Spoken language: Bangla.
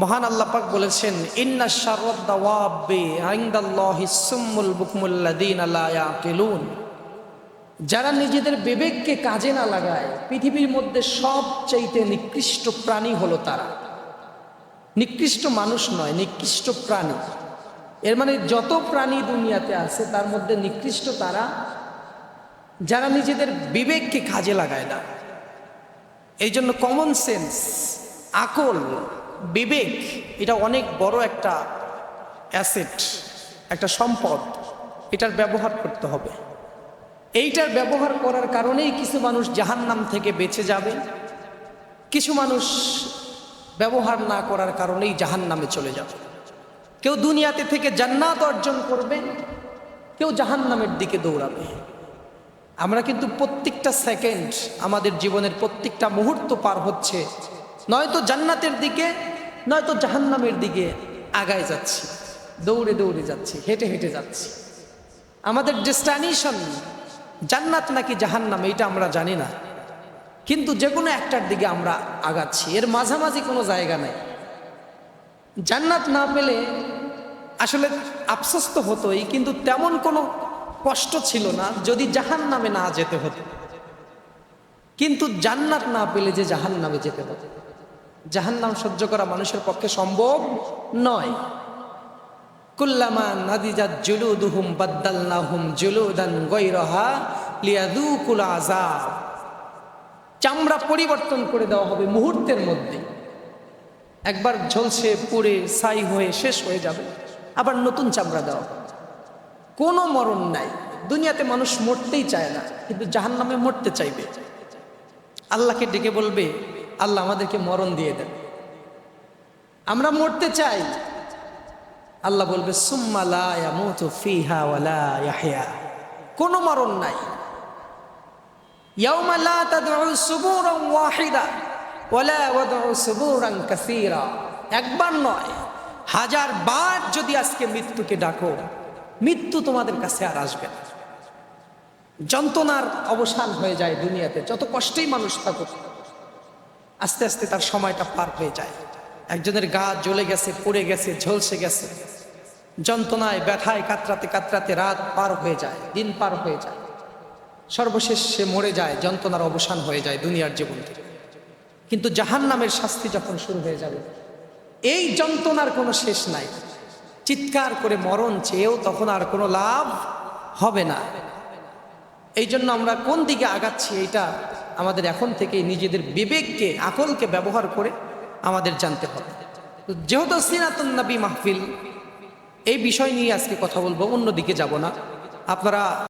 মহান আল্লাহ পাক বলেছেন, ইন্না শারদ্দাওয়াব্বি আইন্দাল্লাহি সুম্মুল বুকমুল্লাযীনা লা ইয়াকিলুন। যারা নিজেদের বিবেককে কাজে না লাগায়, পৃথিবীর মধ্যে সবচাইতে নিকৃষ্ট প্রাণী হলো তারা। নিকৃষ্ট মানুষ নয়, নিকৃষ্ট প্রাণী। এর মানে যত প্রাণী দুনিয়াতে আছে, তার মধ্যে নিকৃষ্ট তারা যারা নিজেদের বিবেককে কাজে লাগায় না। এই জন্য কমন সেন্স আকল বিবেক, এটা অনেক বড় একটা অ্যাসেট, একটা সম্পদ, এটার ব্যবহার করতে হবে। এইটার ব্যবহার করার কারণেই কিছু মানুষ জাহান্নাম থেকে বেঁচে যাবে। কিছু মানুষ ব্যবহার না করার কারণেই জাহান্নামে চলে যাবে। কেউ দুনিয়াতে থেকে জান্নাত অর্জন করবে, কেউ জাহান্নামের দিকে দৌড়াবে। আমরা কিন্তু প্রত্যেকটা সেকেন্ড আমাদের জীবনের প্রত্যেকটা মুহূর্ত পার হচ্ছে নয়তো জান্নাতের দিকে, নয়তো জাহান্নামের দিকে আগায় যাচ্ছি। দৌড়ে দৌড়ে যাচ্ছি, হেঁটে হেঁটে যাচ্ছি। আমাদের ডেস্টানেশন জান্নাত নাকি জাহান্নাম এটা আমরা জানি না। কিন্তু যে কোনো একটার দিকে আমরা আগাচ্ছি, এর মাঝামাঝি কোনো জায়গা নেই। জান্নাত না পেলে আসলে আফসোস তো হতোই, কিন্তু তেমন কোনো কষ্ট ছিল না যদি জাহান নামে না যেতে হতো। কিন্তু জান্নাত না পেলে যে জাহান নামে যেতে হতো। জাহান নাম সহ্য করা মানুষের পক্ষে সম্ভব নয়। কুল্লামা নাদিজাত জুলুদুহুম বাদ্দালনাহুম জুলুদান গৈরহা লিয়াদুকুল আযাব। চামড়া পরিবর্তন করে দেওয়া হবে মুহূর্তের মধ্যে একবার ঝলসে পুড়ে ছাই হয়ে শেষ হয়ে যাবে, আবার নতুন চামড়া দেওয়া কোনো মরণ নাই। দুনিয়াতে মানুষ মরতেই চায় না, কিন্তু জাহান নামে মরতে চাইবে। আল্লাহকে ডেকে বলবে আল্লাহ আমাদেরকে মরণ দিয়ে দেন। আমরা মরতে চাই। আল্লাহ বলবে কোনো মরণ নাই। একবার নয়, হাজার বার যদি আজকে মৃত্যুকে ডাকো, মৃত্যু তোমাদের কাছে আর আসবে না। যন্ত্রণার অবসান হয়ে যায় দুনিয়াতে, যত কষ্টেই মানুষ থাকুক। আস্তে আস্তে তার সময়টা পার হয়ে যায়। একজনের গা জ্বলে গেছে, পড়ে গেছে, ঝলসে গেছে। যন্ত্রণায়, ব্যথায় কাতরাতে কাতরাতে রাত পার হয়ে যায়, দিন পার হয়ে যায়। সর্বশেষ সে মরে যায়, যন্ত্রণার অবসান হয়ে যায় দুনিয়ার জীবন থেকে। কিন্তু জাহান নামের শাস্তি যখন শুরু হয়ে যাবে, এই যন্ত্রণার কোনো শেষ নাই। চিৎকার করে মরণ চেয়েও তখন আর কোনো লাভ হবে না। এই জন্য আমরা কোন দিকে আগাচ্ছি এটা আমাদের এখন থেকে নিজেদের বিবেককে, আকলকে ব্যবহার করে আমাদের জানতে হবে। যেহেতু সিনাতন নবী মাহফিল, এই বিষয় নিয়ে আজকে কথা বলব, অন্যদিকে যাব না। আপনারা